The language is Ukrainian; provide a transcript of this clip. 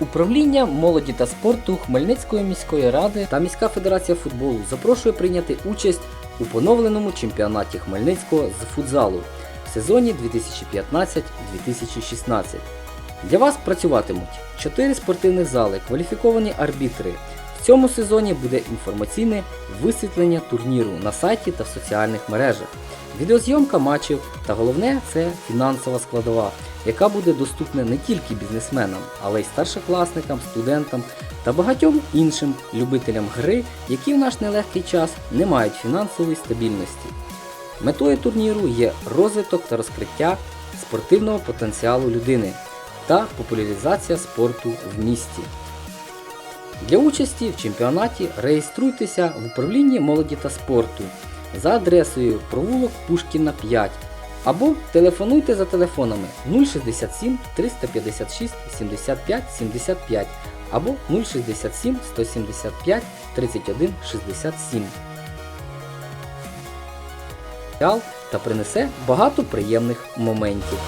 Управління молоді та спорту Хмельницької міської ради та міська федерація футболу запрошує прийняти участь у поновленому чемпіонаті Хмельницького з футзалу в сезоні 2015-2016. Для вас працюватимуть 4 спортивних зали, кваліфіковані арбітри. В цьому сезоні буде інформаційне висвітлення турніру на сайті та в соціальних мережах, відеозйомка матчів та головне це фінансова складова, яка буде доступна не тільки бізнесменам, але й старшокласникам, студентам та багатьом іншим любителям гри, які в наш нелегкий час не мають фінансової стабільності. Метою турніру є розвиток та розкриття спортивного потенціалу людини та популяризація спорту в місті. Для участі в чемпіонаті реєструйтеся в управлінні молоді та спорту за адресою провулок Пушкіна 5 або телефонуйте за телефонами 067 356 75 75 або 067 175 31 67 та принесе багато приємних моментів.